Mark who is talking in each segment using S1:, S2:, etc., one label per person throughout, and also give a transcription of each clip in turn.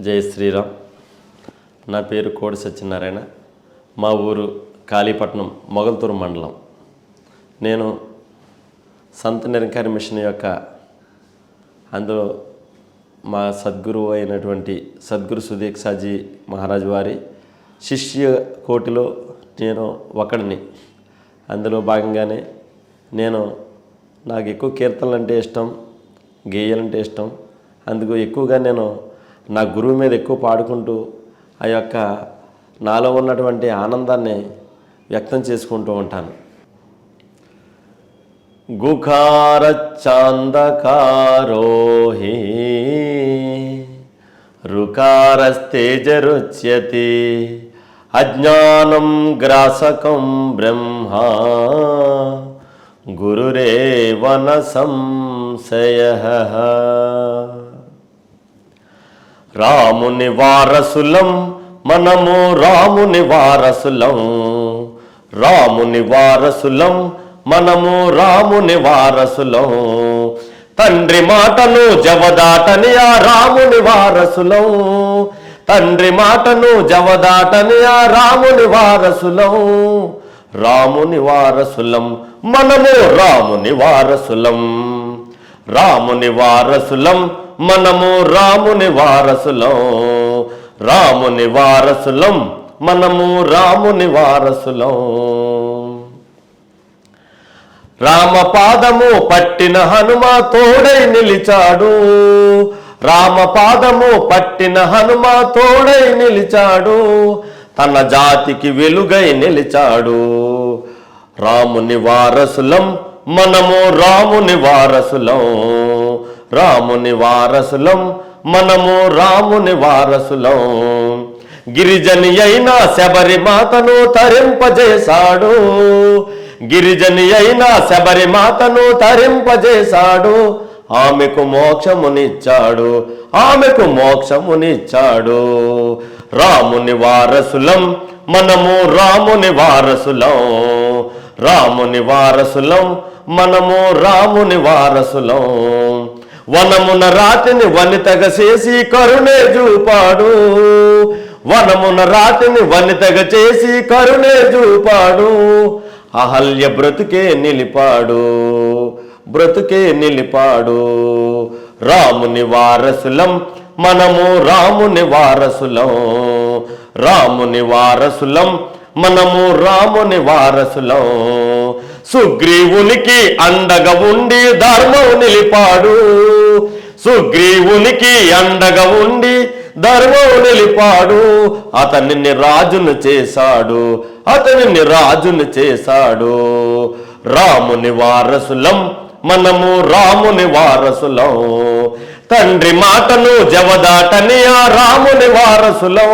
S1: జై శ్రీరామ్. నా పేరు కోడి సత్యనారాయణ. మా ఊరు కాళీపట్నం మొగల్తూరు మండలం. నేను సంత నిరంకారి మిషన్ యొక్క అందులో మా సద్గురువు అయినటువంటి సద్గురు సుదీక్షాజీ మహారాజు వారి శిష్య కోటిలో నేను ఒకడిని. అందులో భాగంగానే నేను నాకు ఎక్కువ కీర్తనలు అంటే ఇష్టం గేయాలంటే ఇష్టం. అందుకు ఎక్కువగా నేను నా గురువు మీద ఎక్కువ పాడుకుంటూ ఆ యొక్క నాలో ఉన్నటువంటి ఆనందాన్ని వ్యక్తం చేసుకుంటూ ఉంటాను. గుఖారచ్చాందకారో హి రుకారస్తేజరుచ్యతి అజ్ఞానం గ్రాసకం బ్రహ్మ గురురేవన సంశయ రాముని వారసులం మనము రాముని వారసులం. రాముని వారసులం మనము రాముని వారసులం. తండ్రి మాటను జవదాటని ఆ రాముని వారసులం. తండ్రి మాటను జవదాటని ఆ రాముని వారసులం. రాముని వారసులం మనము రాముని వారసులం. రాముని వారసులం మనము రాముని వారసులం. రాముని వారసులం మనము రాముని వారసులం. రామపాదము పట్టిన హనుమ తోడై నిలిచాడు. రామపాదము పట్టిన హనుమ తోడై నిలిచాడు. తన జాతికి వెలుగై నిలిచాడు. రాముని వారసులం మనము రాముని వారసులం. రాముని వారసులం మనము రాముని వారసులం. గిరిజని అయిన శబరి మాతను తరింపజేశాడు. గిరిజని అయిన శబరి మాతను తరింపజేశాడు. ఆమెకు మోక్షమునిచ్చాడు. ఆమెకు మోక్షమునిచ్చాడు. రాముని వారసులం మనము రాముని వారసులం. రాముని వారసులం మనము రాముని వారసులం. వనమున రాతిని వనితగ చేసి కరుణే చూపాడు వనమున రాతిని వనితగ చేసి కరుణే చూపాడు అహల్య బ్రతుకే నిలిపాడు బ్రతుకే నిలిపాడు. రాముని వారసులం మనము రాముని వారసులం. రాముని వారసులం మనము రాముని వారసులం. సుగ్రీవునికి అండగా ఉండి ధర్మం నిలిపాడు. సుగ్రీవునికి అండగా ఉండి ధర్మం నిలిపాడు. అతనిని రాజును చేశాడు. అతనిని రాజును చేశాడు. రాముని వారసులం మనము రాముని వారసులం. తండ్రి మాటను జవదాటని ఆ రాముని వారసులం.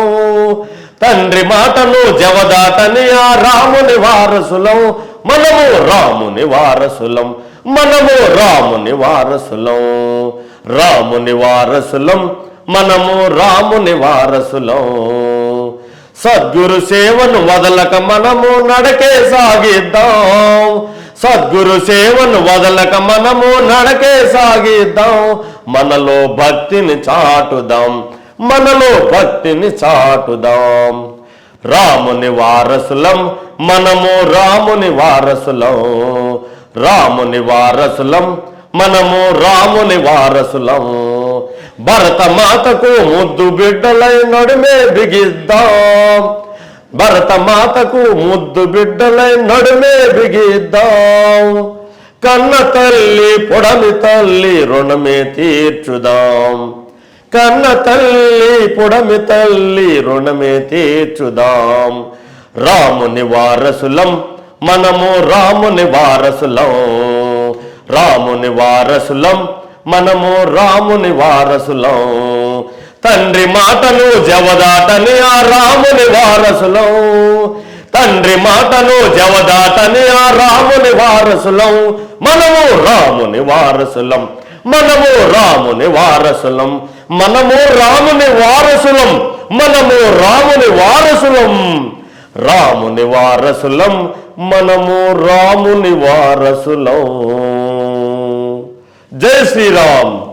S1: తండ్రి మాటను జవదాటని ఆ రాముని వారసులం. మనము రాముని వారసులం మనము రాముని వారసులం రాముని వారసులం మనము రాముని వారసులం. సద్గురు సేవను వదలక మనము నడకే సాగిద్దాం. సద్గురు సేవను వదలక మనము నడకే సాగిద్దాం. మనలో భక్తిని చాటుదాం మనలో భక్తిని చాటుదాం. రాముని వారసులం మనము రాముని వారసులం. రాముని వారసులం మనము రాముని వారసులం. భరత మాతకు ముద్దు బిడ్డలై నడుమే బిగిద్దాం. భరత మాతకు ముద్దు బిడ్డలై నడుమే బిగిద్దాం. కన్న తల్లి పొడమి తల్లి రుణమే తీర్చుదాం. కన్న తల్లి పొడమి తల్లి రుణమే తీర్చుదాం. రాముని వారసులం మనము రాముని వారసులం. రాముని వారసులం మనము రాముని వారసులం. తండ్రి మాటను జవదాటని ఆ రాముని వారసులం. తండ్రి మాటను జవదాటని ఆ రాముని వారసులం. మనము రాముని వారసులం. మనము రాముని వారసులం. మనము రాముని వారసులం. మనము రాముని వారసులం. రాముని వారసులం. మనము రాముని వారసులం. జై శ్రీరామ్.